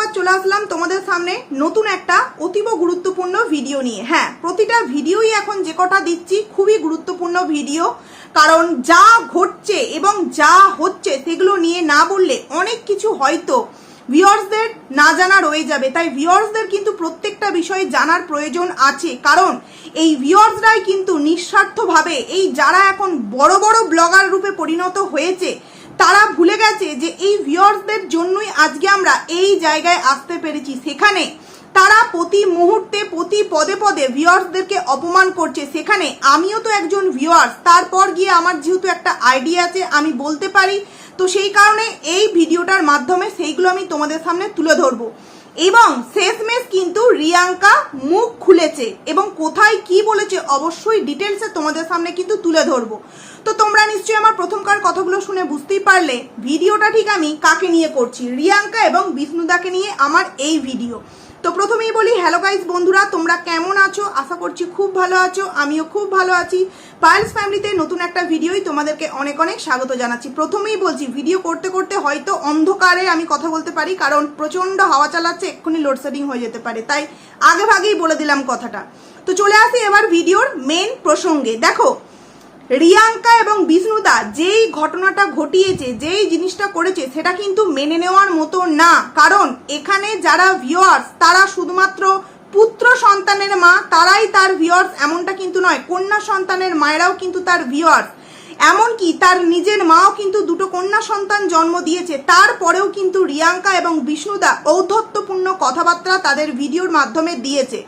একবার চলে আসলাম তোমাদের সামনে নতুন একটা অতীব গুরুত্বপূর্ণ ভিডিও নিয়ে। হ্যাঁ প্রতিটা ভিডিওই এখন যে কটা দিচ্ছি খুবই গুরুত্বপূর্ণ ভিডিও কারণ যা ঘটছে এবং যা হচ্ছে সেগুলো নিয়ে না বললে অনেক কিছু হয়তো ভিউয়ার্সদের না জানা রয়ে যাবে। তাই ভিউয়ার্সদের কিন্তু প্রত্যেকটা বিষয়ে জানার প্রয়োজন আছে। কারণ এই ভিউয়ার্সরাই কিন্তু নিঃস্বার্থভাবে এই যারা এখন বড় বড় ব্লগার রূপে পরিণত হয়েছে তারা ভুলে গেছে যে এই ভিউয়ার্সদের জন্যই আজকে আমরা এই জায়গায় আসতে পেরেছি। সেখানে তারা প্রতি মুহূর্তে, প্রতি পদে পদে ভিউয়ার্সদেরকে অপমান করছে। সেখানে আমিও তো একজন ভিউয়ার্স। তারপর গিয়ে আমার যেহেতু একটা আইডিয়া আছে, আমি বলতে পারি। তো সেই কারণে এই ভিডিওটার মাধ্যমে সেইগুলো আমি তোমাদের সামনে তুলে ধরবো। এবং শেষমেশ কিন্তু রিয়াঙ্কা মুখ খুলেছে এবং কোথায় কি বলেছে অবশ্যই ডিটেলসে তোমাদের সামনে কিন্তু তুলে ধরবো। তো তোমরা নিশ্চয়ই আমার প্রথমকার কথাগুলো শুনে বুঝতেই পারলে, ভিডিওটা ঠিক আমি কাকে নিয়ে করছি, রিয়াঙ্কা এবং বিষ্ণুদাকে নিয়ে আমার এই ভিডিও তো প্রথমেই বলি হ্যালো গাইজ বন্ধুরা, তোমরা কেমন আছো? আশা করছি খুব ভালো আছো, আমিও খুব ভালো আছি। পায়েলস ফ্যামিলিতে নতুন একটা ভিডিওই তোমাদেরকে অনেক অনেক স্বাগত জানাচ্ছি। প্রথমেই বলছি ভিডিও করতে করতে হয়তো অন্ধকারে আমি কথা বলতে পারি, কারণ প্রচণ্ড হাওয়া চালাচ্ছে, এক্ষুনি লোডশেডিং হয়ে যেতে পারে। তাই আগে ভাগেই বলে দিলাম কথাটা। তো চলে আসি এবার ভিডিওর মেন প্রসঙ্গে। দেখো রিয়াঙ্কা এবং বিষ্ণুদা যেই ঘটনাটা ঘটিয়েছে, যেই জিনিসটা করেছে, সেটা কিন্তু মেনে নেওয়ার মতো না। কারণ এখানে যারা ভিওয়ার্স তারা শুধুমাত্র পুত্র সন্তানের মা, তারাই তার ভিওয়ার্স এমনটা কিন্তু নয়। কন্যা সন্তানের মায়েরাও কিন্তু তার ভিউয়ার্স এমনকি তার নিজের মাও কিন্তু দুটো কন্যা সন্তান জন্ম দিয়েছে। তারপরেও কিন্তু রিয়াঙ্কা এবং বিষ্ণুদা ঔদ্ধত্যপূর্ণ কথাবার্তা তাদের ভিডিওর মাধ্যমে দিয়েছে।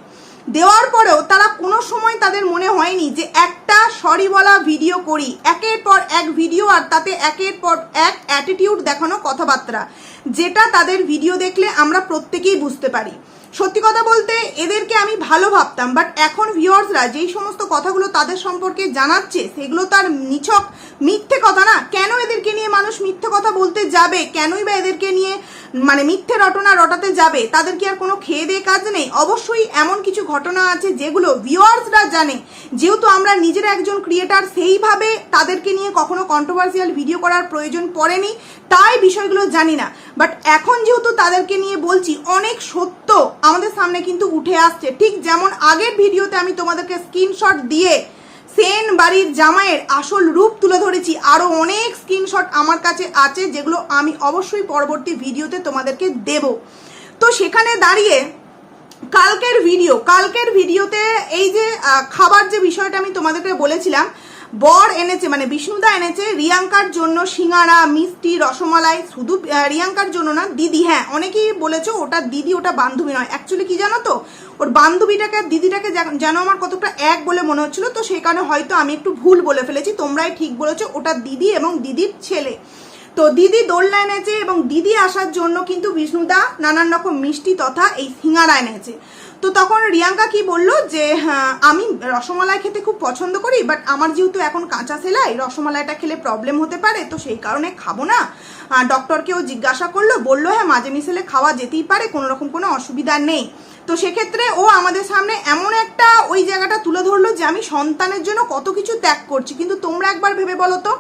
দেওয়ার পরেও তারা কোনো সময় তাদের মনে হয়নি যে একটা সরি বলা ভিডিও করি। একের পর এক ভিডিও আর তাতে একের পর এক অ্যাটিটিউড দেখানো কথাবার্তা, যেটা তাদের ভিডিও দেখলে আমরা প্রত্যেকেই বুঝতে পারি। সত্যি কথা বলতে এদেরকে আমি ভালো ভাবতাম বাট এখন ভিউয়ার্সরা যেই সমস্ত কথাগুলো তাদের সম্পর্কে জানাচ্ছে, সেগুলো তার নিছক, মিথ্যে কথা না। কেন এদেরকে নিয়ে মানুষ মিথ্যে কথা বলতে যাবে? কেনই বা এদেরকে নিয়ে মানে মিথ্যে রটনা রটাতে যাবে? তাদের কি আর কোনো খেয়ে দিয়ে কাজ নেই? অবশ্যই এমন কিছু ঘটনা আছে যেগুলো ভিউয়ার্সরা জানে। যেহেতু আমরা নিজেরা একজন ক্রিয়েটার সেইভাবে তাদেরকে নিয়ে কখনো কন্ট্রোভার্সিয়াল ভিডিও করার প্রয়োজন পড়েনি, তাই বিষয়গুলো জানি না। বাট এখন যেহেতু তাদেরকে নিয়ে বলছি, অনেক সত্য আমাদের সামনে কিন্তু উঠে আসছে। ঠিক যেমন আগের ভিডিওতে আমি তোমাদেরকে স্ক্রিনশট দিয়ে সেন বাড়ির জামাইয়ের আসল রূপ তুলে ধরেছি। আরও অনেক স্ক্রিনশট আমার কাছে আছে, যেগুলো আমি অবশ্যই পরবর্তী ভিডিওতে তোমাদেরকে দেব। তো সেখানে দাঁড়িয়ে কালকের ভিডিও, কালকের ভিডিওতে এই যে খাবার যে বিষয়টা আমি তোমাদেরকে বলেছিলাম বর এনেছে মানে বিষ্ণুদা এনেছে, রিয়াঙ্কার জন্য সিঙ্গারা, মিষ্টি, রসমালাই, শুধু রিয়াঙ্কার জন্য না, দিদি হ্যাঁ অনেকেই বলেছ ওটা দিদি, ওটা বান্ধবী নয়। অ্যাকচুয়ালি কি জানো তো? ওর বান্ধবীটাকে, দিদিটাকে যেন আমার কতটা এক বলে মনে হচ্ছিল, তো সেই কারণে হয়তো আমি একটু ভুল বলে ফেলেছি, তোমরাই ঠিক বলেছ, ওটা দিদি এবং দিদির ছেলে। তো দিদি দোলনা এনেছে এবং দিদি আসার জন্য কিন্তু বিষ্ণুদা নানান রকম মিষ্টি তথা এই সিঙ্গারা এনেছে। তো তখন রিয়াঙ্কা কি বলল যে হ্যাঁ, আমি রসমালাই খেতে খুব পছন্দ করি বাট আমার যেহেতু এখন কাঁচা সেলাই রসমালাইটা খেলে প্রবলেম হতে পারে তো সেই কারণে খাব না। ডক্টরকেও জিজ্ঞাসা করল বলল হ্যাঁ মাঝে মিশেলে খাওয়া যেতেই পারে কোনো রকম কোনো অসুবিধা নেই। তো সেক্ষেত্রে ও আমাদের সামনে এমন একটা ওই জায়গাটা তুলে ধরলো যে আমি সন্তানের জন্য কত কিছু ত্যাগ করছি। কিন্তু তোমরা একবার ভেবে বলো তো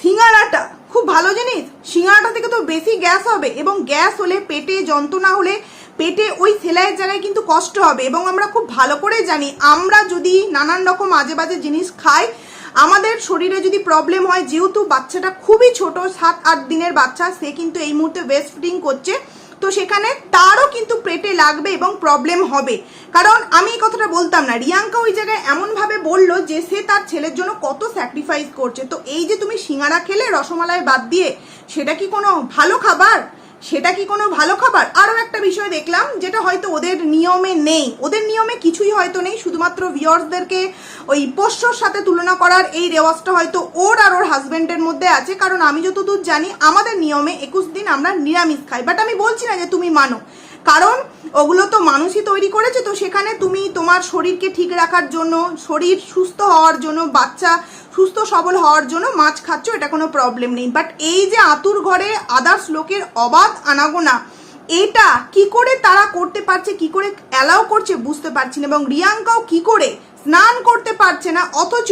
সিঙ্গারাটা খুব ভালো জিনিস সিঙ্গারাটা থেকে তো বেশি গ্যাস হবে এবং গ্যাস হলে পেটে যন্ত্রণা হলে পেটে ওই সেলাইয়ের জায়গায় কিন্তু কষ্ট হবে এবং আমরা খুব ভালো করে জানি, আমরা যদি নানান রকম আজে বাজে জিনিস খাই, আমাদের শরীরে যদি প্রবলেম হয়, যেহেতু বাচ্চাটা খুবই ছোট, সাত, আট দিনের বাচ্চা, সে কিন্তু এই মুহূর্তে ওয়েস্ট ফিডিং করছে, তো সেখানে তারও কিন্তু পেটে লাগবে এবং প্রবলেম হবে। কারণ আমি এই কথাটা বলতাম না, রিয়াঙ্কা ওই জায়গায় এমনভাবে বলল যে সে তার ছেলের জন্য কত স্যাক্রিফাইস করছে। তো এই যে তুমি সিঙ্গারা খেলে, রসমালাই বাদ দিয়ে, সেটা কি কোনো ভালো খাবার? সেটা কি কোনো ভালো খাবার? আরও একটা বিষয় দেখলাম, যেটা হয়তো ওদের নিয়মে নেই। ওদের নিয়মে কিছুই হয়তো নেই, শুধুমাত্র ভিওর্সদেরকে ওই পোষ্যর সাথে তুলনা করার এই রেওয়াজটা হয়তো ওর আর ওর হাজবেন্ডের মধ্যে আছে। কারণ আমি যতদূর জানি, আমাদের নিয়মে একুশ দিন আমরা নিরামিষ খাই। বাট আমি বলছি না যে তুমি মানো। কারণ ওগুলো তো মানুষই তৈরি করেছে, তো সেখানে তুমি তোমার শরীরকে ঠিক রাখার জন্য, শরীর সুস্থ হওয়ার জন্য বাচ্চা সুস্থ, সবল হওয়ার জন্য মাছ খাচ্ছ, এটা কোনো প্রবলেম নেই। বাট এই যে আতুর ঘরে আদার্স লোকের অবাধ আনাগোনা, এটা কি করে তারা করতে পারছে, কি করে অ্যালাউ করছে বুঝতে পারছি না। এবং রিয়াঙ্কাও কি করে স্নান করতে পারছে না, অথচ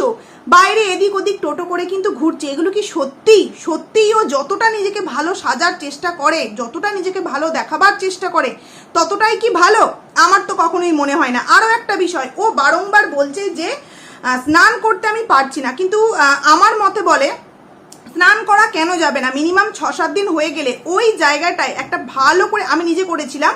বাইরে এদিক ওদিক টোটো করে কিন্তু ঘুরছে। এগুলো কি সত্যি? সত্যিই ও যতটা নিজেকে ভালো সাজার চেষ্টা করে, যতটা নিজেকে ভালো দেখাবার চেষ্টা করে, ততটাই কি ভালো? আমার তো কখনোই মনে হয় না। আরও একটা বিষয়, ও বারংবার বলছে যে স্নান করতে আমি পারছি না। কিন্তু আমার মতে বলে, স্নান করা কেন যাবে না? মিনিমাম ছ সাত দিন হয়ে গেলে ওই জায়গাটায় একটা ভালো করে, আমি নিজে করেছিলাম,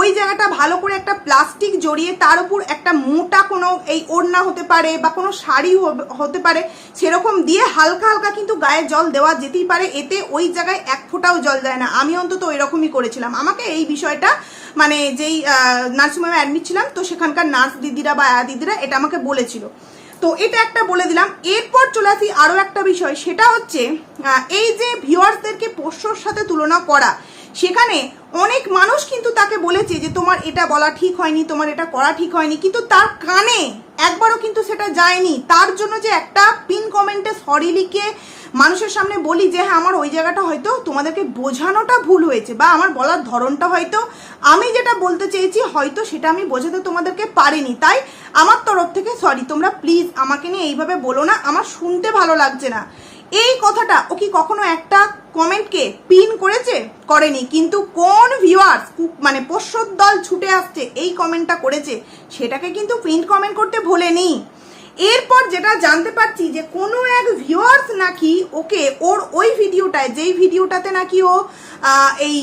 ওই জায়গাটা ভালো করে একটা প্লাস্টিক জড়িয়ে তার উপর একটা মোটা কোনো এই ওড়না হতে পারে বা কোনো শাড়ি হতে পারে, সেরকম দিয়ে হালকা হালকা কিন্তু গায়ে জল দেওয়া যেতেই পারে। এতে ওই জায়গায় এক ফোঁটাও জল যায় না। আমি অন্তত এরকমই করেছিলাম। আমাকে এই বিষয়টা মানে যেই নার্সিংহোমে অ্যাডমিট ছিলাম, তো সেখানকার নার্স দিদিরা বা দিদিরা এটা আমাকে বলেছিল। তো এটা একটা বলে দিলাম। এরপর চলে আসি আরও একটা বিষয়, সেটা হচ্ছে এই যে ভিউয়ার্সদেরকে পোষ্যর সাথে তুলনা করা, সেখানে অনেক মানুষ কিন্তু তাকে বলেছে যে, তোমার এটা বলা ঠিক হয়নি, তোমার এটা করা ঠিক হয়নি। কিন্তু তার কানে একবারও কিন্তু সেটা যায়নি। তার জন্য যে একটা পিন কমেন্টে সরি লিখে মানুষের সামনে বলি যে হ্যাঁ আমার ওই জায়গাটা হয়তো তোমাদেরকে বোঝানোটা ভুল হয়েছে বা আমার বলার ধরনটা হয়তো আমি যেটা বলতে চেয়েছি, হয়তো সেটা আমি বোঝাতে তোমাদেরকে পারিনি। তাই আমার তরফ সরি, তোমরা প্লিজ আমাকে নিয়ে এইভাবে বলো না, আমার শুনতে ভালো লাগছে না। এই কথাটা ও কি কখনো একটা কমেন্টকে পিন করেছে? করেনি, কিন্তু কোন ভিউয়ার্স মানে পোষ্যর দল ছুটে আসছে, এই কমেন্টটা করেছে, সেটাকে কিন্তু পিন কমেন্ট করতে ভোলেনি। এরপর যেটা জানতে পারছি যে কোনো এক ভিউয়ার্স নাকি ওকে ওর ওই ভিডিওটায়, যেই ভিডিওটাতে নাকি ও এই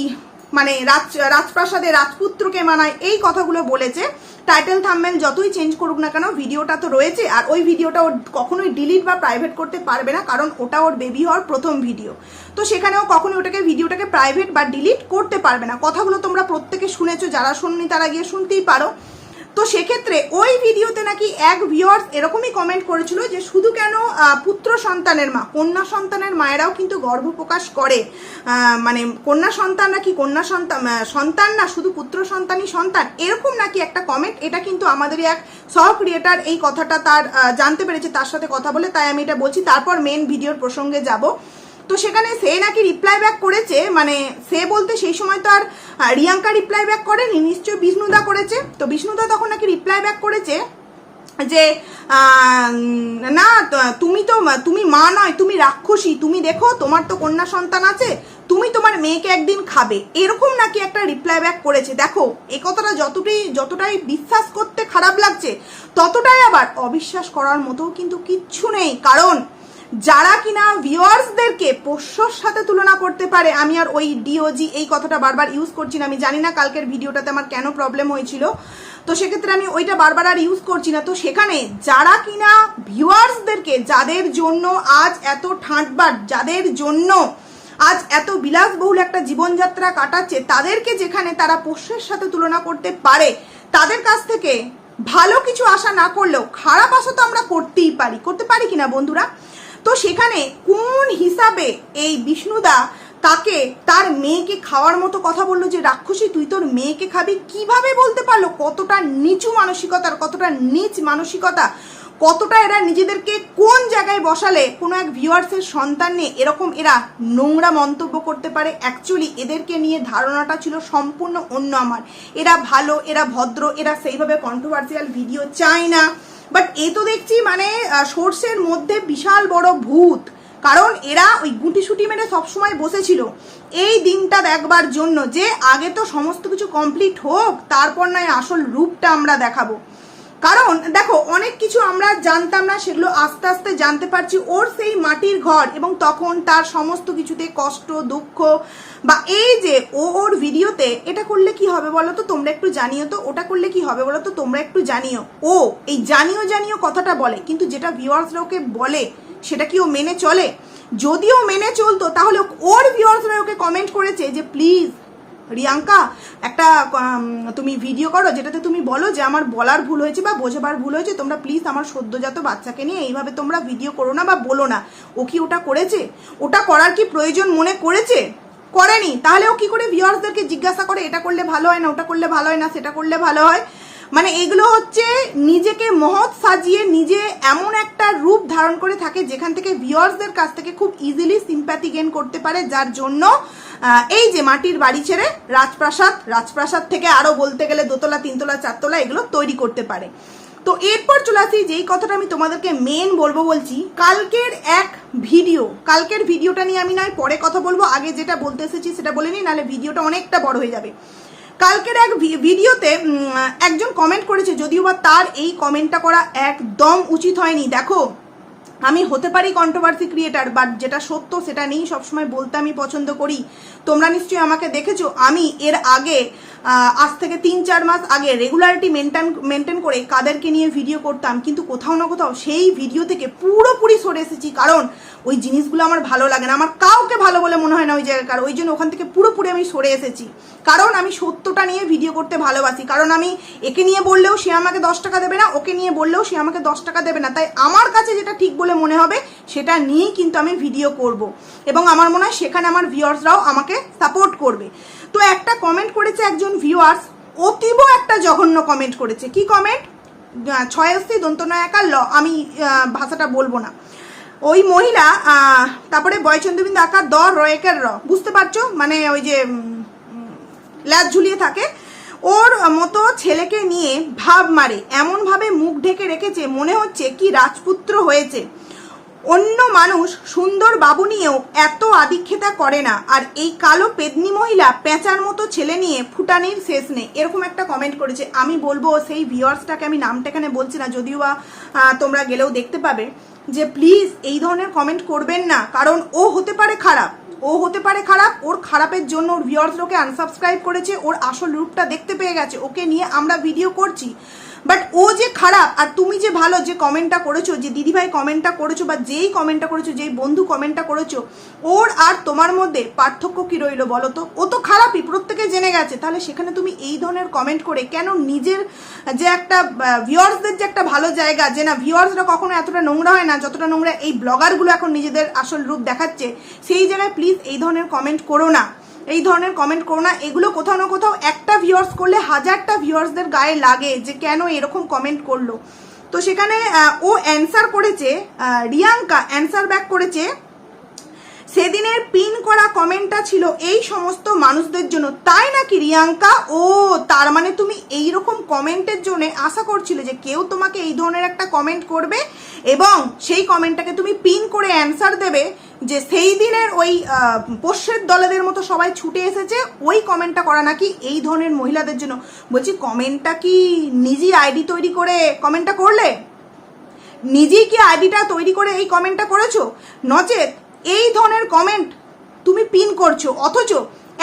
মানে রাজ রাজপ্রাসাদে রাজপুত্রকে মানায়, এই কথাগুলো বলেছে। টাইটেল থাম্বেল যতই চেঞ্জ করুক না কেন ভিডিওটা তো রয়েছে, আর ওই ভিডিওটা ওর কখনোই ডিলিট বা প্রাইভেট করতে পারবে না, কারণ ওটা ওর বেবি হওয়ার প্রথম ভিডিও তো সেখানেও কখনোই ওটাকে ভিডিওটাকে প্রাইভেট বা ডিলিট করতে পারবে না। কথাগুলো তোমরা প্রত্যেকে শুনেছো, যারা শুননি তারা গিয়ে শুনতেই পারো। তো সেক্ষেত্রে ওই ভিডিওতে নাকি এক ভিউয়ার্স এরকমই কমেন্ট করেছিল যে শুধু কেন পুত্র সন্তানের মা, কন্যা সন্তানের মায়েরাও কিন্তু গর্ব প্রকাশ করে। মানে কন্যা সন্তান নাকি কন্যা সন্তান সন্তান না, শুধু পুত্র সন্তানই সন্তান, এরকম নাকি একটা কমেন্ট এটা কিন্তু আমাদেরই এক সহ ক্রিয়েটার এই কথাটা তার জানতে পেরেছে, তার সাথে কথা বলে, তাই আমি এটা বলছি। তারপর মেন ভিডিওর প্রসঙ্গে যাব। তো সেখানে সে নাকি রিপ্লাই ব্যাক করেছে মানে সে বলতে সেই সময় তো আর রিয়াঙ্কা রিপ্লাই ব্যাক করেনি নিশ্চয় বিষ্ণুদা করেছে। তো বিষ্ণুদা তখন নাকি রিপ্লাই ব্যাক করেছে যে না তুমি তো, তুমি মা নয়, তুমি রাক্ষসী, তুমি দেখো, তোমার তো কন্যা সন্তান আছে, তুমি তোমার মেয়েকে একদিন খাবে। এরকম নাকি একটা রিপ্লাই ব্যাক করেছে। দেখো, এ কথাটা যতটাই যতটাই বিশ্বাস করতে খারাপ লাগছে, ততটাই আবার অবিশ্বাস করার মতো কিন্তু কিচ্ছু নেই। কারণ যারা কিনা ভিউয়ার্সদেরকে পোষ্যর সাথে তুলনা করতে পারে, আমি আর ওই ডিওজি এই কথাটা বারবার ইউজ করছি না। আমি জানি না কালকের ভিডিওটাতে আমার কেন প্রবলেম হয়েছিল। তো সেক্ষেত্রে আমি ওইটা বারবার আর ইউজ করছি না। তো সেখানে যারা কিনা ভিউয়ার্সদেরকে যাদের জন্য আজ এত ঠাঁটবার, যাদের জন্য আজ এত বিলাসবহুল একটা জীবনযাত্রা কাটাচ্ছে, তাদেরকে যেখানে তারা পোষ্যের সাথে তুলনা করতে পারে, তাদের কাছ থেকে ভালো কিছু আশা না করলেও খারাপ আশা তো আমরা করতেই পারি। করতে পারি কিনা বন্ধুরা? তো সেখানে কোন হিসাবে এই বিষ্ণুদা তাকে, তার মেয়েকে খাওয়ার মতো কথা বলল যে, রাক্ষসী, তুই তোর মেয়েকে খাবি? কীভাবে বলতে পারল? কতটা নিচু মানসিকতার, কতটা নিচ মানসিকতা, কতটা এরা নিজেদেরকে কোন জায়গায় বসালে কোনো এক ভিউয়ার্সের সন্তান নিয়ে এরকম এরা নোংরা মন্তব্য করতে পারে? অ্যাকচুয়ালি এদেরকে নিয়ে ধারণাটা ছিল সম্পূর্ণ অন্য আমার। এরা ভালো, এরা ভদ্র, এরা সেইভাবে কন্ট্রোভার্সিয়াল ভিডিও চায় না। বাট এ তো দেখছি মানে সোর্সের মধ্যে বিশাল বড় ভূত। কারণ এরা ওই গুটি সুটি মেরে সবসময় বসেছিল। এই দিনটা দেখবার জন্য যে আগে তো সমস্ত কিছু কমপ্লিট হোক, তারপর নয় আসল রূপটা আমরা দেখাবো। কারণ, দেখো, অনেক কিছু আমরা জানতাম না, সেগুলো আস্তে আস্তে জানতে পারছি। ওর সেই মাটির ঘর এবং তখন তার সমস্ত কিছুতে কষ্ট, দুঃখ বা এই যে ও ওর ভিডিওতে এটা করলে কি হবে বলো তো? তোমরা একটু জানিও তো, ওটা করলে কি হবে বলো তো? তোমরা একটু জানিও। ও এই জানিও জানিও কথাটা বলে, কিন্তু যেটা ভিউয়ার্সরা ওকে বলে, সেটা কি ও মেনে চলে? যদিও মেনে চলতো, তাহলে ওর ভিউয়ার্সরা ওকে কমেন্ট করেছে যে প্লিজ রিয়াঙ্কা, একটা তুমি ভিডিও করো যেটাতে তুমি বলো যে আমার বলার ভুল হয়েছে বা বোঝাবার ভুল হয়েছে, তোমরা প্লিজ আমার সদ্যজাত বাচ্চাকে নিয়ে এইভাবে তোমরা ভিডিও করো না বা বলো না। ও কি ওটা করেছে? ওটা করার কি প্রয়োজন মনে করেছে? করেনি। তাহলে ও কি করে ভিউয়ার্সদেরকে জিজ্ঞাসা করে, এটা করলে ভালো হয় না, ওটা করলে ভালো হয় না, সেটা করলে ভালো হয়? মানে এগুলো হচ্ছে নিজেকে মহৎ সাজিয়ে নিজে এমন একটা রূপ ধারণ করে থাকে যেখান থেকে ভিউয়ার্সদের কাছ থেকে খুব ইজিলি সিম্প্যাথি গেন করতে পারে, যার জন্য এই যে মাটির বাড়ি ছেড়ে রাজপ্রাসাদ রাজপ্রাসাদ থেকে আরও বলতে গেলে দোতলা, তিনতলা, চারতলা এগুলো তৈরি করতে পারে। তো এরপর চলে আসি, যেই কথাটা আমি তোমাদেরকে মেন বলব বলছি, কালকের এক ভিডিও কালকের ভিডিওটা নিয়ে আমি নয়, পরে কথা বলব, আগে যেটা বলতে এসেছি সেটা বলে নিই, নাহলে ভিডিওটা অনেকটা বড় হয়ে যাবে। কালকের এক ভিডিওতে একজন কমেন্ট করেছে, যদিও বা তার এই কমেন্টটা করা একদম উচিত হয়নি। দেখো, আমি হতে পারি কন্ট্রোভার্সি ক্রিয়েটার বাট যেটা সত্য সেটা নেই সবসময় বলতে আমি পছন্দ করি। তোমরা নিশ্চয়ই আমাকে দেখেছ, আমি এর আগে আজ থেকে তিন চার মাস আগে রেগুলারিটি মেনটেন মেনটেন করে কাদেরকে নিয়ে ভিডিও করতাম, কিন্তু কোথাও না কোথাও সেই ভিডিও থেকে পুরোপুরি সরে এসেছি। কারণ ওই জিনিসগুলো আমার ভালো লাগে না। আমার কাউকে ভালো বলে মনে হয় না ওই জায়গাকার ওই জন্য ওখান থেকে পুরোপুরি আমি সরে এসেছি। কারণ আমি সত্যটা নিয়ে ভিডিও করতে ভালোবাসি। কারণ আমি একে নিয়ে বললেও সে আমাকে দশ টাকা দেবে না, ওকে নিয়ে বললেও সে আমাকে দশ টাকা দেবে না। তাই আমার কাছে যেটা ঠিক বলে মনে হবে, সেটা নিয়েই কিন্তু আমি ভিডিও করব। এবং আমার মনে হয় সেখানে আমার ভিউয়ার্সরাও আমাকে সাপোর্ট করবে। তো একটা কমেন্ট করেছে একজন ভিউয়ার্স অতীব একটা জঘন্য কমেন্ট করেছে। কি কমেন্ট ছয় অস্থি দন্তনায়কার ল, আমি ভাষাটা বলব না। ওই মহিলা তারপরে বয়চন্দ্রবিন্দু আকার দ রয়েকের র। বুঝতে পারছ? মানে ওই যে ল্যাজ ঝুলিয়ে থাকে। ওর মতো ছেলেকে নিয়ে ভাব মারে। এমনভাবে মুখ ঢেকে রেখেছে, মনে হচ্ছে কি রাজপুত্র হয়েছে। অন্য মানুষ সুন্দর বাবু নিয়েও এত আদিক্ষেতা করে না, আর এই কালো পেদনি মহিলা পেঁচার মতো ছেলে নিয়ে ফুটানির শেষ নেই। এরকম একটা কমেন্ট করেছে। আমি বলব সেই ভিউয়ার্সটাকে আমি নামটা এখানে বলছি না, যদিও বা তোমরা গেলেও দেখতে পাবে যে প্লিজ এই ধরনের কমেন্ট করবেন না, কারণ ও হতে পারে খারাপ। ও হতে পারে খারাপ, ওর খারাপের জন্য ওর ভিউয়ার্স ওকে আনসাবস্ক্রাইব করেছে, ওর আসল রূপটা দেখতে পেয়ে গেছে। ওকে নিয়ে আমরা ভিডিও করছি। বাট ও যে খারাপ আর তুমি যে ভালো যে কমেন্টটা করেছ, যে দিদিভাই কমেন্টটা করেছ বা যেই কমেন্টটা করেছ, যেই বন্ধু কমেন্টটা করেছ, ওর আর তোমার মধ্যে পার্থক্য কি রইল বলো তো? ও তো খারাপই, প্রত্যেকে জেনে গেছে। তাহলে সেখানে তুমি এই ধরনের কমেন্ট করে কেন নিজের যে একটা ভিউয়ার্সদের যে একটা ভালো জায়গা, যে না ভিউয়ার্সরা কখনো এতটা নোংরা হয় না, যতটা নোংরা এই ব্লগারগুলো এখন নিজেদের আসল রূপ দেখাচ্ছে, সেই জায়গায় প্লিজ এই ধরনের কমেন্ট করো না। এই ধরনের কমেন্ট করো না। এগুলো কোথাও না কোথাও একটা ভিউয়ার্স করলে হাজারটা ভিউয়ার্সদের গায়ে লাগে যে কেন এরকম কমেন্ট করল। তো সেখানে ও অ্যান্সার করেছে রিয়াঙ্কা অ্যান্সার ব্যাক করেছে সেদিনের পিন করা কমেন্টটা ছিল এই সমস্ত মানুষদের জন্য। তাই নাকি রিয়াঙ্কা? ও, তার মানে তুমি এই রকম কমেন্টের জন্য আশা করছিলে যে কেউ তোমাকে এই ধরনের একটা কমেন্ট করবে এবং সেই কমেন্টটাকে তুমি পিন করে অ্যান্সার দেবে যে সেই দিনের ওই পোষ্যের দলেদের মতো সবাই ছুটে এসেছে, ওই কমেন্টটা করা নাকি এই ধরনের মহিলাদের জন্য। বলছি, কমেন্টটা কি নিজেই আইডি তৈরি করে কমেন্টটা করলে? নিজেই কি আইডিটা তৈরি করে এই কমেন্টটা করেছ? নচেত এই ধরনের কমেন্ট তুমি পিন করছ। অথচ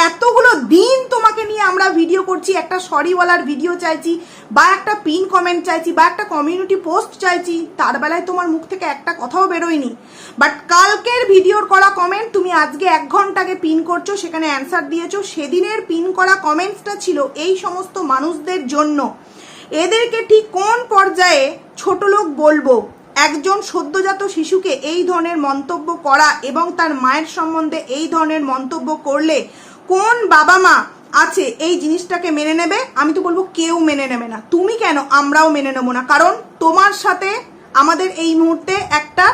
এতগুলো দিন তোমাকে নিয়ে আমরা ভিডিও করছি, একটা সরিওয়ালার ভিডিও চাইছি, বা একটা পিন কমেন্ট চাইছি, বা একটা কমিউনিটি পোস্ট চাইছি, তার বেলায় তোমার মুখ থেকে একটা কথাও বেরোয়নি। বাট কালকের ভিডিওর করা কমেন্ট তুমি আজকে এক ঘণ্টা আগে পিন করছ, সেখানে অ্যান্সার দিয়েছ। সেদিনের পিন করা কমেন্টসটা ছিল এই সমস্ত মানুষদের জন্য। এদেরকে ঠিক কোন পর্যায়ে ছোট লোক বলব? একজন সদ্যজাত শিশুকে এই ধরনের মন্তব্য করা এবং তার মায়ের সম্বন্ধে এই ধরনের মন্তব্য করলে কোন বাবা মা আছে এই জিনিসটাকে মেনে নেবে? আমি তো বলব কেউ মেনে নেবে না। তুমি কেন? আমরাও মেনে নেব না। কারণ তোমার সাথে আমাদের এই মুহূর্তে একটা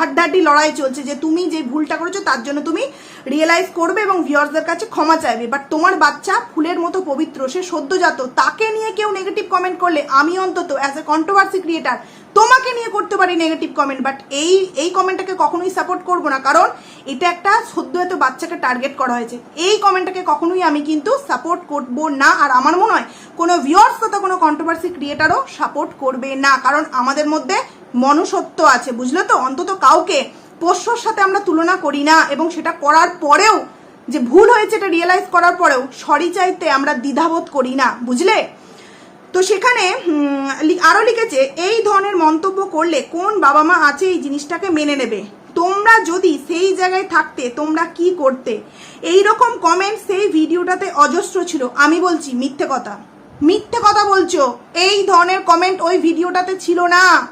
হাড্ডাহাড্ডি লড়াই চলছে যে তুমি যে ভুলটা করেছ তার জন্য তুমি রিয়েলাইজ করবে এবং ভিউয়ার্সদের কাছে ক্ষমা চাইবে। বাট তোমার বাচ্চা ফুলের মতো পবিত্র, সে সদ্যজাত, তাকে নিয়ে কেউ নেগেটিভ কমেন্ট করলে আমি অন্তত অ্যাজ এ কন্ট্রোভার্সি ক্রিয়েটার তোমাকে নিয়ে করতে পারি নেগেটিভ কমেন্ট বাট এই এই কমেন্টটাকে কখনোই সাপোর্ট করব না, কারণ এটা একটা সদ্যজাত বাচ্চাকে টার্গেট করা হয়েছে। এই কমেন্টটাকে কখনোই আমি কিন্তু সাপোর্ট করব না, আর আমার মনে হয় কোনো ভিউয়ার্স তথা কোনো কন্ট্রোভার্সি ক্রিয়েটারও সাপোর্ট করবে না, কারণ আমাদের মধ্যে মনুষ্যত্ব আছে, বুঝলে তো? অন্তত কাউকে পোষ্যর সাথে আমরা তুলনা করি না, এবং সেটা করার পরেও, যে ভুল হয়েছে এটা রিয়েলাইজ করার পরেও, সরি চাইতে আমরা দ্বিধাবোধ করি না, বুঝলে? তো সেখানে উম, লি- আরও লিখেছে এই ধরনের মন্তব্য করলে কোন বাবা মা আছে এই জিনিসটাকে মেনে নেবে? তোমরা যদি সেই জায়গায় থাকতে তোমরা কি করতে? এই রকম কমেন্ট সেই ভিডিওটাতে অজস্র ছিল। আমি বলছি মিথ্যে কথা। মিথ্যে কথা বলছো। এই ধরনের কমেন্ট ওই ভিডিওটাতে ছিল না।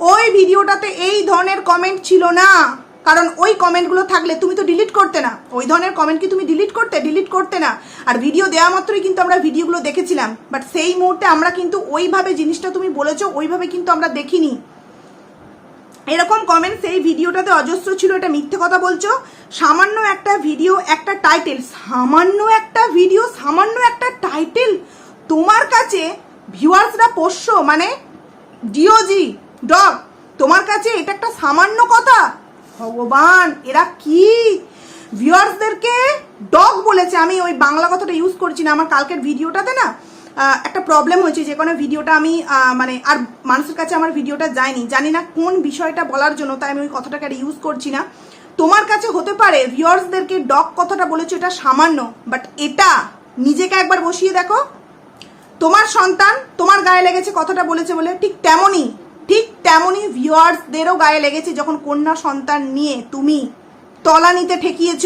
ওই ভিডিওটাতে এই ধরনের কমেন্ট ছিল না। কারণ ওই কমেন্টগুলো থাকলে তুমি তো ডিলিট করতে না। ওই ধরনের কমেন্ট কি তুমি ডিলিট করতে? ডিলিট করতে না। আর ভিডিও দেওয়া মাত্রই কিন্তু আমরা ভিডিওগুলো দেখেছিলাম। বাট সেই মুহূর্তে আমরা কিন্তু ওইভাবে জিনিসটা তুমি বলেছ, ওইভাবে কিন্তু আমরা দেখিনি। এরকম কমেন্ট সেই ভিডিওটাতে অজস্র ছিল, এটা মিথ্যে কথা বলছো। সামান্য একটা ভিডিও একটা টাইটেল সামান্য একটা ভিডিও সামান্য একটা টাইটেল তোমার কাছে ভিউয়ার্সরা পোষ্য মানে ডিওজি ডগ তোমার কাছে এটা একটা সামান্য কথা। ভগবান, এরা কি? ভিউয়ার্সদেরকে ডগ বলেছে। আমি ওই বাংলা কথাটা ইউজ করছি না, আমার কালকের ভিডিওটাতে না একটা প্রবলেম হয়েছে। যে কোনো ভিডিওটা আমি মানে আর মানুষের কাছে আমার ভিডিওটা যায়নি। জানি না কোন বিষয়টা বলার জন্য, তাই আমি ওই কথাটাকে আর ইউজ করছি না। তোমার কাছে হতে পারে ভিউয়ার্সদেরকে ডগ কথাটা বলেছ, এটা সামান্য বাট এটা নিজেকে একবার বসিয়ে দেখো। তোমার সন্তান তোমার গায়ে লেগেছে কথাটা বলেছে বলে, ঠিক তেমনই ঠিক তেমনই ভিউয়ার্সদেরও গায়ে লেগেছে যখন কন্যা সন্তান নিয়ে তুমি তলানিতে ঠেকিয়েছ।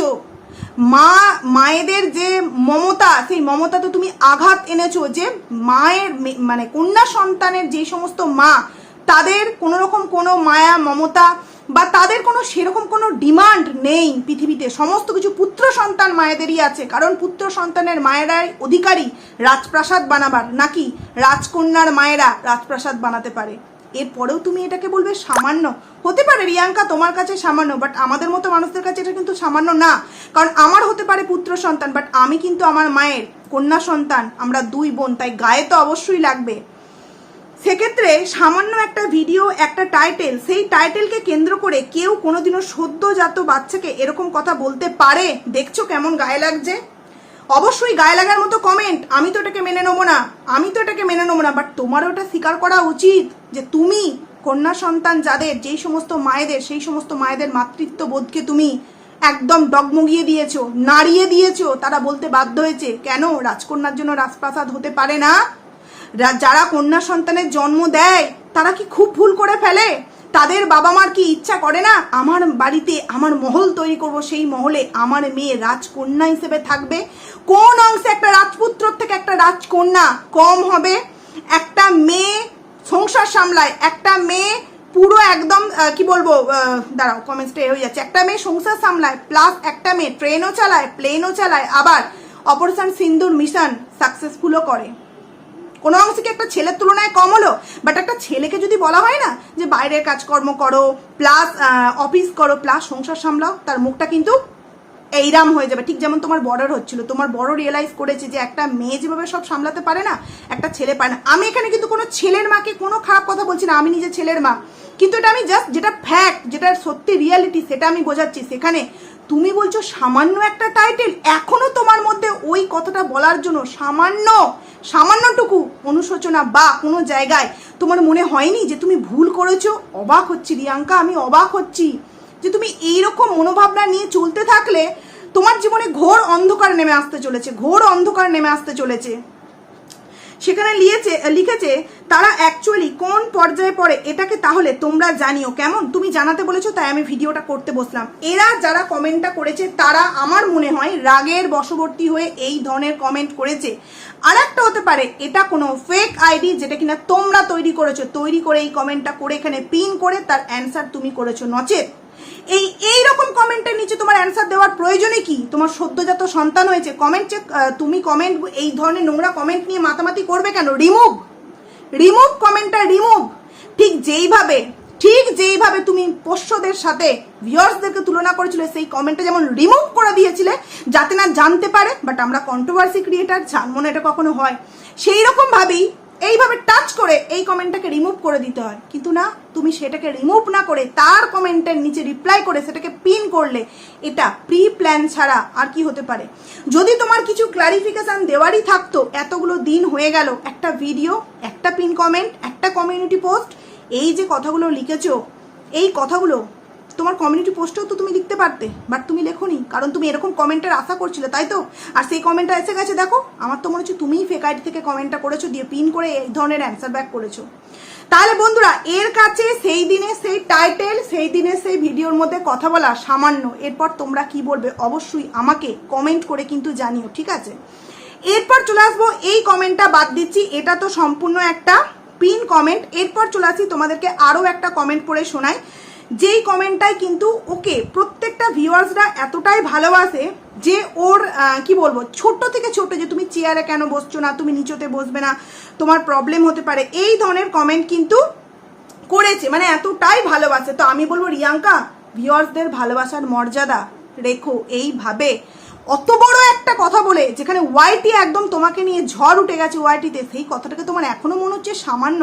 মা, মায়েদের যে মমতা, সেই মমতা তো তুমি আঘাত এনেছো যে মায়ের মানে কন্যা সন্তানের যে সমস্ত মা, তাদের কোনো রকম কোনো মায়া, মমতা বা তাদের কোনো সেরকম কোনো ডিমান্ড নেই পৃথিবীতে। সমস্ত কিছু পুত্র সন্তান মায়েদেরই আছে। কারণ পুত্র সন্তানের মায়েরাই অধিকারী, রাজপ্রাসাদ বানাবার। নাকি রাজকন্যার মায়েরা রাজপ্রাসাদ বানাতে পারে? এরপরেও তুমি এটাকে বলবে সামান্য। হতে পারে রিয়াঙ্কা তোমার কাছে সামান্য বাট আমাদের মতো মানুষদের কাছে এটা কিন্তু সামান্য না। কারণ আমার হতে পারে পুত্র সন্তান বাট আমি কিন্তু আমার মায়ের কন্যা সন্তান, আমরা দুই বোন, তাই গায়ে তো অবশ্যই লাগবে। সেক্ষেত্রে সামান্য একটা ভিডিও একটা টাইটেল সেই টাইটেলকে কেন্দ্র করে কেউ কোনোদিনও সদ্যজাত বাচ্চাকে এরকম কথা বলতে পারে। দেখছ কেমন গায়ে লাগছে? অবশ্যই গায়ে লাগার মতো কমেন্ট আমি তো এটাকে মেনে নেব না। আমি তো এটাকে মেনে নেব না বাট তোমারও ওটা স্বীকার করা উচিত। যে তুমি কন্যা সন্তান যাদের, যেই সমস্ত মায়েদের, সেই সমস্ত মায়েদের মাতৃত্ব বোধকে তুমি একদম ডগমগিয়ে দিয়েছ, নাড়িয়ে দিয়েছ, তারা বলতে বাধ্য হয়েছে, কেন রাজকন্যার জন্য রাজপ্রাসাদ হতে পারে না? যারা কন্যা সন্তানের জন্ম দেয়, তারা কি খুব ভুল করে ফেলে? তাদের বাবা মার কি ইচ্ছা করে না? আমার বাড়িতে আমার মহল তৈরি করব, সেই মহলে আমার মেয়ে রাজকন্যা হিসেবে থাকবে। কোন অংশে একটা রাজপুত্র থেকে একটা রাজকন্যা কম হবে? একটা মেয়ে সংসার সামলায়। একটা মেয়ে পুরো একদম কি বলব দাঁড়াও কমেন্টসটা হয়ে যাচ্ছে। একটা মেয়ে সংসার সামলায় প্লাস একটা মেয়ে ট্রেনও চালায় প্লেনও চালায়, আবার অপারেশন সিন্দুর মিশন সাকসেসফুলও করে। কোনো অংশে কি একটা ছেলের তুলনায় কম হলো? বাট একটা ছেলেকে যদি বলা হয় না যে বাইরের কাজকর্ম করো প্লাস অফিস করো প্লাস সংসার সামলাও, তার মুখটা কিন্তু এইরাম হয়ে যাবে। ঠিক যেমন তোমার বর্ডার হচ্ছিল, তোমার বড় রিয়েলাইজ করেছে যে একটা মেয়ে যেভাবে সব সামলাতে পারে না, একটা ছেলে পারে না। আমি এখানে কিন্তু কোনো ছেলের মাকে কোনো খারাপ কথা বলছি না, আমি নিজে ছেলের মা। কিন্তু এটা আমি জাস্ট যেটা ফ্যাক্ট যেটা সত্যি রিয়ালিটি সেটা আমি বোঝাচ্ছি। সেখানে তুমি বলছো সামান্য একটা টাইটেল এখনও তোমার মধ্যে ওই কথাটা বলার জন্য সামান্য, সামান্যটুকু অনুশোচনা বা কোনো জায়গায় তোমার মনে হয়নি যে তুমি ভুল করেছ? অবাক হচ্ছি, রিয়াঙ্কা, আমি অবাক হচ্ছি। যে তুমি এইরকম মনোভাবনা নিয়ে চলতে থাকলে তোমার জীবনে ঘোর অন্ধকার নেমে আসতে চলেছে, ঘোর অন্ধকার নেমে আসতে চলেছে। সেখানে লিখেছে লিখেছে, তারা অ্যাকচুয়ালি কোন পর্যায়ে পড়ে এটাকে তাহলে তোমরা জানিও। কেমন? তুমি জানাতে বলেছ, তাই আমি ভিডিওটা করতে বসলাম। এরা যারা কমেন্টটা করেছে, তারা আমার মনে হয় রাগের বশবর্তী হয়ে এই ধরনের কমেন্ট করেছে। আর একটা হতে পারে, এটা কোনো ফেক আইডি যেটা কিনা তোমরা তৈরি করেছ, তৈরি করে এই কমেন্টটা করে এখানে পিন করে তার অ্যান্সার তুমি করেছ। নচেত। এই এই রকম কমেন্টের নিচে তোমার অ্যান্সার দেওয়ার প্রয়োজনে কি? তোমার সদ্যজাত সন্তান হয়েছে কমেন্ট চেক তুমি কমেন্ট এই ধরনের নোংরা কমেন্ট নিয়ে মাতামাতি করবে কেন? রিমুভ রিমুভ কমেন্টটা রিমুভ ঠিক যেইভাবে ঠিক যেইভাবে তুমি পোষ্যদের সাথে ভিউয়ার্সদেরকে তুলনা করেছিলে, সেই কমেন্টটা যেমন রিমুভ করে দিয়েছিলে, যাতে না জানতে পারে বাট আমরা কন্ট্রোভার্সি ক্রিয়েটার জানব না এটা কখনো হয়। সেই রকম ভাবেই এইভাবে টাচ করে এই কমেন্টটাকে রিমুভ করে দিতে হয়। কিন্তু না, তুমি সেটাকে রিমুভ না করে তার কমেন্টের নিচে রিপ্লাই করে সেটাকে পিন করলে এটা প্রি প্ল্যান ছাড়া আর কি হতে পারে। যদি তোমার কিছু ক্লারিফিকেশন দেওয়ারই থাকতো, এতগুলো দিন হয়ে গেল, একটা ভিডিও একটা পিন কমেন্ট একটা কমিউনিটি পোস্ট এই যে কথাগুলো লিখেছো, এই কথাগুলো তোমার কমিউনিটি পোস্টেও তো তুমি লিখতে পারতে বাট তুমি লেখোনি, কারণ তুমি এরকম কমেন্টের আশা করছিলে, তাই তো? আর সেই কমেন্টটা এসে গেছে, দেখো, আমার তো মনে হচ্ছে তুমিই ফেক আইডি থেকে কমেন্টটা করেছ, দিয়ে পিন করে এই ধরনের অ্যান্সার ব্যাক করেছ। তাহলে বন্ধুরা, এর কাছে সেই দিনে সেই টাইটেল সেই দিনে সেই ভিডিওর মধ্যে কথা বলা সামান্য, এরপর তোমরা কি বলবে অবশ্যই আমাকে কমেন্ট করে কিন্তু জানিও, ঠিক আছে? এরপর চলে আসব, এই কমেন্টটা বাদ দিচ্ছি, এটা তো সম্পূর্ণ একটা পিন কমেন্ট এরপর চলে আসি তোমাদেরকে আরও একটা কমেন্ট পড়ে শোনাই। যেই কমেন্টটাই কিন্তু ওকে প্রত্যেকটা ভিউয়ার্সরা এতটাই ভালোবাসে যে ওর কি বলব ছোট থেকে ছোট যে তুমি চেয়ারে কেন বসছো না, তুমি নিচতে বসবে না, তোমার প্রবলেম হতে পারে, এই ধরনের কমেন্ট কিন্তু করেছে মানে এতটাই ভালোবাসে। তো আমি বলব, রিয়াঙ্কা, ভিউয়ার্সদের ভালোবাসার মর্যাদা রেখো এইভাবে। অত বড় একটা কথা বলে, যেখানে ওয়াইটি একদম তোমাকে নিয়ে ঝড় উঠে গেছে ওয়াইটিতে সেই কথাটাকে তোমার এখনও মনে হচ্ছে সামান্য।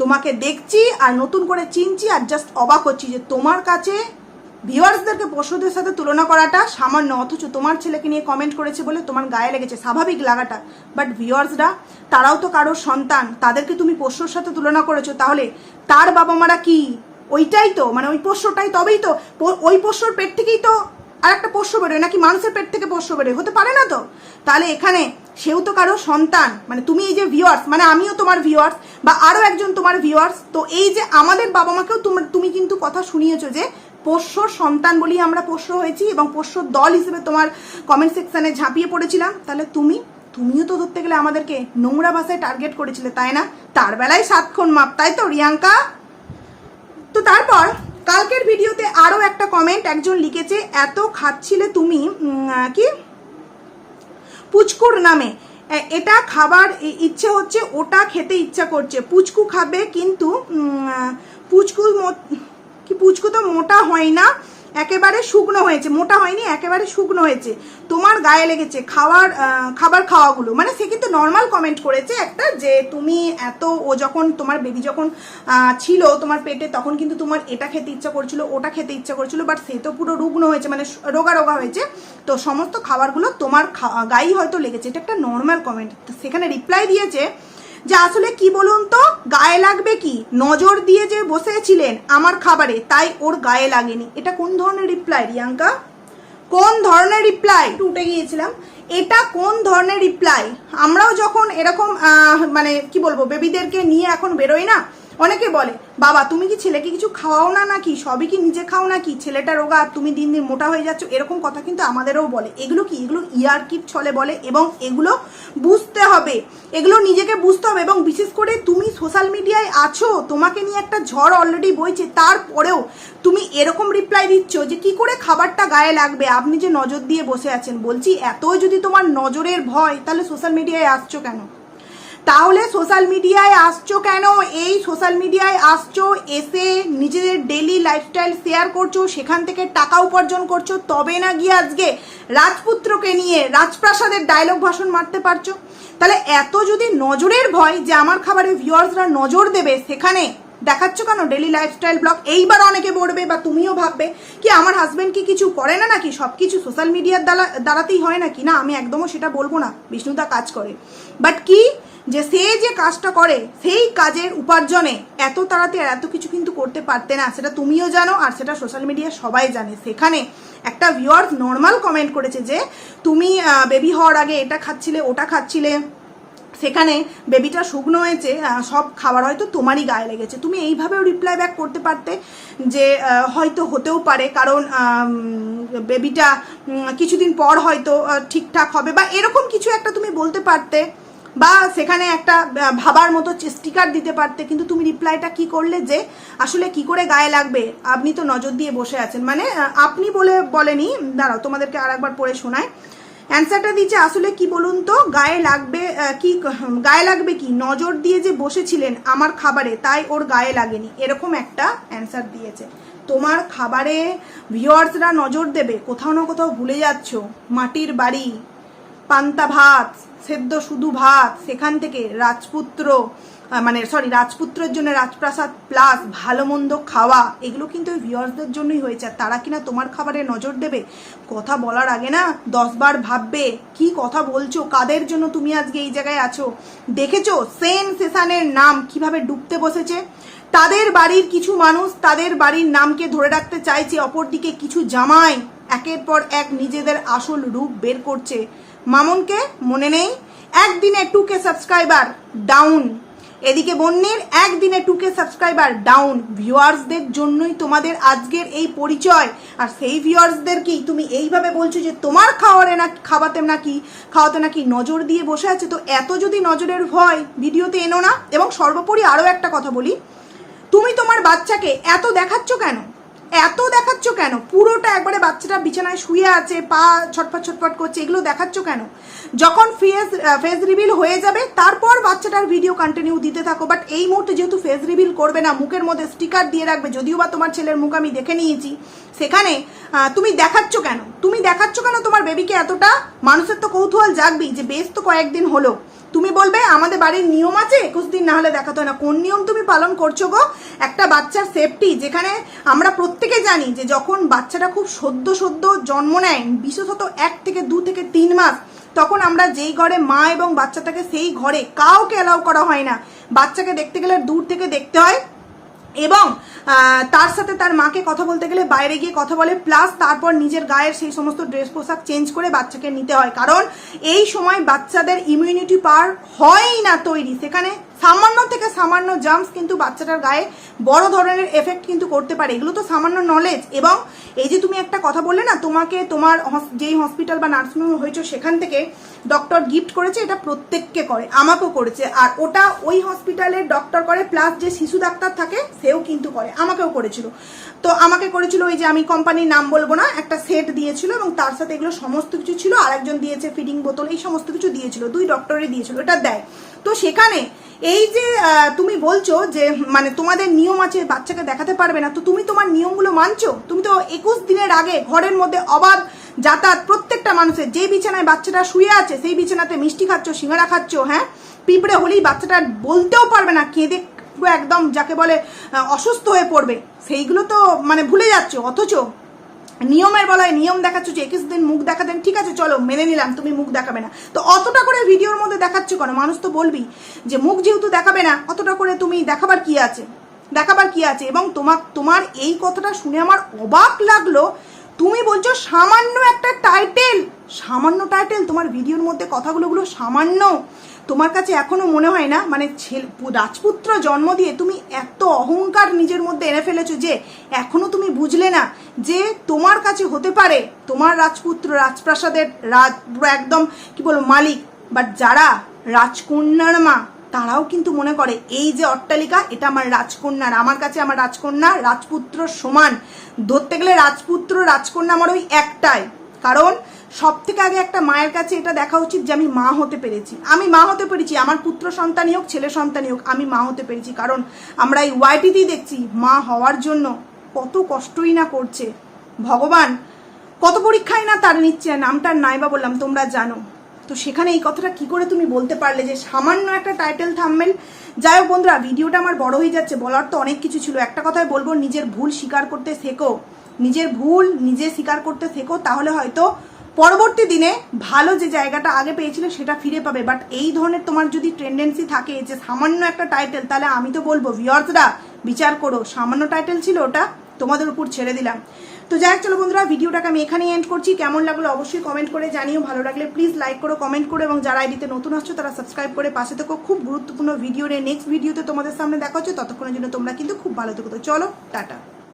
তোমাকে দেখছি আর নতুন করে চিনছি আর জাস্ট অবাক হচ্ছি যে তোমার কাছে ভিউয়ার্সদেরকে পশুদের সাথে তুলনা করাটা সামান্য, অথচ তোমার ছেলেকে নিয়ে কমেন্ট করেছে বলে তোমার গায়ে লেগেছে স্বাভাবিক লাগাটা। বাট ভিউয়ার্সরা, তারাও তো কারোর সন্তান, তাদেরকে তুমি পোষ্যর সাথে তুলনা করেছ, তাহলে তার বাবা মারা কি? ওইটাই তো মানে ওই পোষ্যটাই তবেই তো ওই পোষ্যর পেট থেকেই তো আর একটা পোষ্য বেরোয়, নাকি মানুষের পেট থেকে পোষ্য বেরোয়? হতে পারে না তো? তাহলে এখানে সেও তো কারও সন্তান। মানে তুমি এই যে ভিওয়ার্স মানে আমিও তোমার ভিওয়ার্স বা আরও একজন তোমার ভিউয়ার্স তো এই যে আমাদের বাবা মাকেও তোমার তুমি কিন্তু কথা শুনিয়েছো যে পোষ্যর সন্তান বলেই আমরা পোষ্য হয়েছি এবং পোষ্যর দল হিসেবে তোমার কমেন্ট সেকশনে ঝাঁপিয়ে পড়েছিলাম। তাহলে তুমি, তুমিও তো ধরতে গেলে আমাদেরকে নোংরা ভাষায় টার্গেট করেছিলে, তাই না? তার বেলায় সাতক্ষণ মাপ, তাই তো, রিয়াঙ্কা? তো তারপর কালকের ভিডিওতে আরও একটা কমেন্ট একজন লিখেছে, এত খাচ্ছিলে তুমি কি? পুচকুর নামে। এটা খাবার ইচ্ছে হচ্ছে, ওটা খেতে ইচ্ছা করছে। পুচকু খাবে, কিন্তু পুচকুর কি, পুচকু তো মোটা হয় না। একেবারে শুকনো হয়েছে, মোটা হয়নি, একেবারে শুকনো হয়েছে। তোমার গায়ে লেগেছে খাওয়ার খাবার খাওয়াগুলো। মানে সে কিন্তু নর্মাল কমেন্ট করেছে একটা যে তুমি এত, ও যখন তোমার বেবি যখন ছিল তোমার পেটে, তখন কিন্তু তোমার এটা খেতে ইচ্ছা করছিল, ওটা খেতে ইচ্ছা করছিল বাট সে তো পুরো রুগ্ন হয়েছে মানে রোগা রোগা হয়েছে। তো সমস্ত খাবারগুলো তোমার গায়েই হয়তো লেগেছে। এটা একটা নর্মাল কমেন্ট সেখানে রিপ্লাই দিয়েছে যে আসলে কি বলুন তো? গায়ে লাগবে কি? নজর দিয়ে যে বসেছিলেন আমার খাবারে, তাই ওর গায়ে লাগেনি। এটা কোন ধরনের রিপ্লাই রিয়াঙ্কা? কোন ধরনের রিপ্লাই উঠে গিয়েছিলাম। এটা কোন ধরনের রিপ্লাই আমরাও যখন এরকম মানে কি বলব বেবিদেরকে নিয়ে এখন বেরোই না অনেকে বলে, বাবা, তুমি কি ছেলেকে কিছু খাওয়াও না নাকি? সবই কি নিজে খাও নাকি? ছেলেটা রোগা আর তুমি দিন দিন মোটা হয়ে যাচ্ছ। এরকম কথা কিন্তু আমাদেরও বলে। এগুলো কি? এগুলো ইয়ারকির ছলে বলে এবং এগুলো বুঝতে হবে। এগুলো নিজেকে বুঝতে হবে এবং বিশেষ করে তুমি সোশ্যাল মিডিয়ায় আছো, তোমাকে নিয়ে একটা ঝড় অলরেডি বইছে, তারপরেও তুমি এরকম রিপ্লাই দিচ্ছ যে, কি করে খাবারটা গায়ে লাগবে? আপনি যে নজর দিয়ে বসে আছেন, বলছি এতই যদি তোমার নজরের ভয়, তাহলে সোশ্যাল মিডিয়ায় আসছো কেন? তাহলে সোশ্যাল মিডিয়ায় আসছো কেন? এই সোশ্যাল মিডিয়ায় আসছো, এসে নিজেদের ডেলি লাইফস্টাইল শেয়ার করছ, সেখান থেকে টাকা উপার্জন করছ, তবে না গিয়ে আজকে রাজপুত্রকে নিয়ে রাজপ্রাসাদের ডায়লগ ভাষণ মারতে পারছ? তাহলে এত যদি নজরের ভয় যে আমার খাবারে ভিউয়ার্সরা নজর দেবে, সেখানে দেখাচ্ছ কেন ডেলি লাইফস্টাইল ব্লগ এইবার অনেকে বলবে বা তুমিও ভাববে কি আমার হাজব্যান্ড কি কিছু করে না নাকি? সব কিছু সোশ্যাল মিডিয়ার দ্বারা, দ্বারাতেই হয় নাকি? না, আমি একদমও সেটা বলব না। বিষ্ণুদা কাজ করে। বাট কি? যে সে যে কাজটা করে, সেই কাজের উপার্জনে এত তাড়াতাড়ি আর এত কিছু কিন্তু করতে পারতে না। সেটা তুমিও জানো আর সেটা সোশ্যাল মিডিয়া সবাই জানে। সেখানে একটা ভিউয়ার্স নর্মাল কমেন্ট করেছে যে, তুমি বেবি হওয়ার আগে এটা খাচ্ছিলে, ওটা খাচ্ছিলে। সেখানে বেবিটা শুকনো হয়েছে সব খাবার হয়তো তোমারই গায়ে লেগেছে। তুমি এইভাবেও রিপ্লাই ব্যাক করতে পারতে যে হয়তো হতেও পারে। কারণ বেবিটা কিছুদিন পর হয়তো ঠিকঠাক হবে বা এরকম কিছু একটা তুমি বলতে পারতে। বা সেখানে একটা ভাবার মতো স্টিকার দিতে পারতে, কিন্তু তুমি রিপ্লাইটা কি করলে যে, আসলে কি করে গায়ে লাগবে? আপনি তো নজর দিয়ে বসে আছেন। মানে আপনি বলে, বলেনি, দাঁড়াও, তোমাদেরকে আর একবার পড়ে শোনায় অ্যান্সারটা দিচ্ছে আসলে কি বলুন তো, গায়ে লাগবে কি গায়ে লাগবে কি? নজর দিয়ে যে বসেছিলেন আমার খাবারে, তাই ওর গায়ে লাগেনি। এরকম একটা অ্যান্সার দিয়েছে। তোমার খাবারে ভিউয়ার্সরা নজর দেবে, কোথাও না কোথাও ভুলে যাচ্ছ। মাটির বাড়ি, পান্তা ভাত সেদ্ধ শুধু ভাত, সেখান থেকে রাজপুত্র মানে সরি রাজপুত্রের জন্য রাজপ্রাসাদ প্লাস ভালো মন্দ খাওয়া, এগুলো কিন্তু ওই ভিউয়ার্সদের জন্যই হয়েছে। আর তারা কিনা তোমার খাবারে নজর দেবে? কথা বলার আগে না দশবার ভাববে, কি কথা বলছো? কাদের জন্য তুমি আজকে এই জায়গায় আছো? দেখেছ? সেন সেশানের নাম কীভাবে ডুবতে বসেছে? তাদের বাড়ির কিছু মানুষ তাদের বাড়ির নামকে ধরে রাখতে চাইছে, অপরদিকে কিছু জামাই একের পর এক নিজেদের আসল রূপ বের করছে। মামনকে মনে নেই? একদিনে টু কে সাবস্ক্রাইবার ডাউন এদিকে বন্যের একদিনে টু কে সাবস্ক্রাইবার ডাউন ভিউয়ার্সদের জন্যই তোমাদের আজকের এই পরিচয়। আর সেই ভিউয়ার্সদের কি তুমি এইভাবে বলছো যে তোমার খাওয়ারে না খাওয়াতে নাকি খাওয়াতে নাকি নজর দিয়ে বসে আছে। তো এত যদি নজরের ভয়, ভিডিওতে এনো না। এবং সর্বোপরি আরও একটা কথা বলি, তুমি তোমার বাচ্চাকে এত দেখাচ্ছ কেন? এত দেখাচ্ছ কেন? পুরোটা একবারে বাচ্চাটা বিছানায় শুয়ে আছে, পা ছটফট ছটফট করছে, এগুলো দেখাচ্ছ কেন? যখন ফেস ফেস রিভিল হয়ে যাবে, তারপর বাচ্চাটার ভিডিও কন্টিনিউ দিতে থাকো। বাট এই মুহূর্তে যেহেতু ফেস রিভিল করবে না, মুখের মধ্যে স্টিকার দিয়ে রাখবে, যদিও বা তোমার ছেলের মুখ আমি দেখে নিয়েছি, সেখানে তুমি দেখাচ্ছ কেন? তুমি দেখাচ্ছ কেন তোমার বেবিকে এতটা? মানুষের তো কৌতূহল জাগবি যে বেশ তো কয়েকদিন হলো। তুমি বলবে, আমাদের বাড়ির নিয়ম আছে, একুশ দিন না হলে দেখাতে হয় না। কোন নিয়ম তুমি পালন করছ গো? একটা বাচ্চার সেফটি যেখানে আমরা প্রত্যেকে জানি যে যখন বাচ্চাটা খুব সদ্য সদ্য জন্ম নেয়, বিশেষত এক থেকে দু থেকে তিন মাস, তখন আমরা যেই ঘরে মা এবং বাচ্চাটাকে সেই ঘরে কাউকে অ্যালাউ করা হয় না। বাচ্চাকে দেখতে গেলে দূর থেকে দেখতে হয়। এবং তার সাথে তার মাকে কথা বলতে গেলে বাইরে গিয়ে কথা বলে, প্লাস তারপর নিজের গায়ের সেই সমস্ত ড্রেস পোশাক চেঞ্জ করে বাচ্চাকে নিতে হয়। কারণ, এই সময় বাচ্চাদের ইমিউনিটি পাওয়ার হয়ই না তৈরি। সেখানে সামান্য থেকে সামান্য জাম্পস কিন্তু বাচ্চাটার গায়ে বড় ধরনের এফেক্ট কিন্তু করতে পারে। এগুলো তো সামান্য নলেজ এবং এই যে তুমি একটা কথা বললে না, তোমাকে তোমার যেই হসপিটাল বা নার্সিংহোম হয়েছে, সেখান থেকে ডক্টর গিফট করেছে, এটা প্রত্যেককে করে, আমাকেও করেছে। আর ওটা ওই হসপিটালের ডক্টর করে প্লাস যে শিশু ডাক্তার থাকে, সেও কিন্তু করে, আমাকেও করেছিল। তো আমাকে করেছিল ওই যে আমি কোম্পানির নাম বলব না, একটা সেট দিয়েছিল এবং তার সাথে এগুলো সমস্ত কিছু ছিল, আরেকজন দিয়েছে ফিডিং বোতল, এই সমস্ত কিছু দিয়েছিল, দুই ডক্টরে দিয়েছিল, এটা দেয়। তো সেখানে এই যে তুমি বলছো যে মানে তোমাদের নিয়ম আছে, বাচ্চাকে দেখাতে পারবে না, তো তুমি তোমার নিয়মগুলো মানছো? তুমি তো একুশ দিনের আগে ঘরের মধ্যে অবাধ যাতায়াত প্রত্যেকটা মানুষের, যে বিছানায় বাচ্চাটা শুয়ে আছে, সেই বিছানাতে মিষ্টি খাচ্ছ, সিঙ্গারা খাচ্ছ হ্যাঁ? পিঁপড়ে হলেই বাচ্চাটা বলতেও পারবে না, কেঁদে একদম যাকে বলে অসুস্থ হয়ে পড়বে। সেইগুলো তো মানে ভুলে যাচ্ছ, অথচ নিয়মের বলায় নিয়ম দেখাচ্ছ যে একুশ দিন মুখ দেখাতেন ঠিক আছে, চলো, মেনে নিলাম, তুমি মুখ দেখাবে না। তো অতটা করে ভিডিওর মধ্যে দেখাচ্ছ কেন? মানুষ তো বলবি যে মুখ যেহেতু দেখাবে না, অতটা করে তুমি দেখাবার কি আছে? দেখাবার কি আছে? এবং তোমার তোমার এই কথাটা শুনে আমার অবাক লাগল। তুমি বলছো সামান্য একটা টাইটেল সামান্য টাইটেল তোমার ভিডিওর মধ্যে কথাগুলো গুলো সামান্য। তোমার কাছে এখনও মনে হয় না? মানে রাজপুত্র জন্ম দিয়ে তুমি এত অহংকার নিজের মধ্যে এনে ফেলেছো যে এখনও তুমি বুঝলে না যে তোমার কাছে হতে পারে তোমার রাজপুত্র রাজপ্রাসাদের রাজ একদম কি বলব, মালিক। বাট যারা রাজকন্যার মা, তারাও কিন্তু মনে করে, এই যে অট্টালিকা, এটা আমার রাজকন্যার, আমার কাছে আমার রাজকন্যা, রাজপুত্র সমান। ধরতে গেলে রাজপুত্র, রাজকন্যা আমার ওই একটাই। কারণ সব থেকে আগে একটা মায়ের কাছে এটা দেখা উচিত যে আমি মা হতে পেরেছি। আমি মা হতে পেরেছি, আমার পুত্র সন্তানই হোক, ছেলে সন্তানই হোক, আমি মা হতে পেরেছি। কারণ আমরা এই ওয়াইটিতেই দেখছি, মা হওয়ার জন্য কত কষ্টই না করছে। ভগবান, কত পরীক্ষায় না তার নিচ্ছে নামটার নাই বা বললাম, তোমরা জানো। তো সেখানে এই কথাটা কি করে তুমি বলতে পারলে যে সামান্য একটা টাইটেল থামবেন যাই হোক বন্ধুরা, ভিডিওটা আমার বড় হয়ে যাচ্ছে, বলার তো অনেক কিছু ছিল। একটা কথাই বলব, নিজের ভুল স্বীকার করতে শেখো নিজের ভুল নিজে স্বীকার করতে শেখো তাহলে হয়তো পরবর্তী দিনে ভালো যে জায়গাটা আগে পেয়েছিলে সেটা ফিরে পাবে। বাট এই ধরনের তোমার যদি টেন্ডেন্সি থাকে যে সামান্য একটা টাইটেল তাহলে আমি তো বলব ভিওর্সরা বিচার করো। সামান্য টাইটেল ছিল ওটা, তোমাদের উপর ছেড়ে দিলাম। তো যাই হোক, চলো বন্ধুরা, ভিডিওটাকে আমি এখানেই এন্ড করছি। কেমন লাগল অবশ্যই কমেন্ট করে জানিও। ভালো লাগলে প্লিজ লাইক করো কমেন্ট করো, এবং যারা আইডিতে নতুন আসছো, তারা সাবস্ক্রাইব করে পাশে থেকো। খুব গুরুত্বপূর্ণ ভিডিও নিয়ে নেক্সট ভিডিওতে তোমাদের সামনে দেখা হচ্ছে। ততক্ষণের জন্য তোমরা কিন্তু খুব ভালো থেকো। তো চলো, টাটা।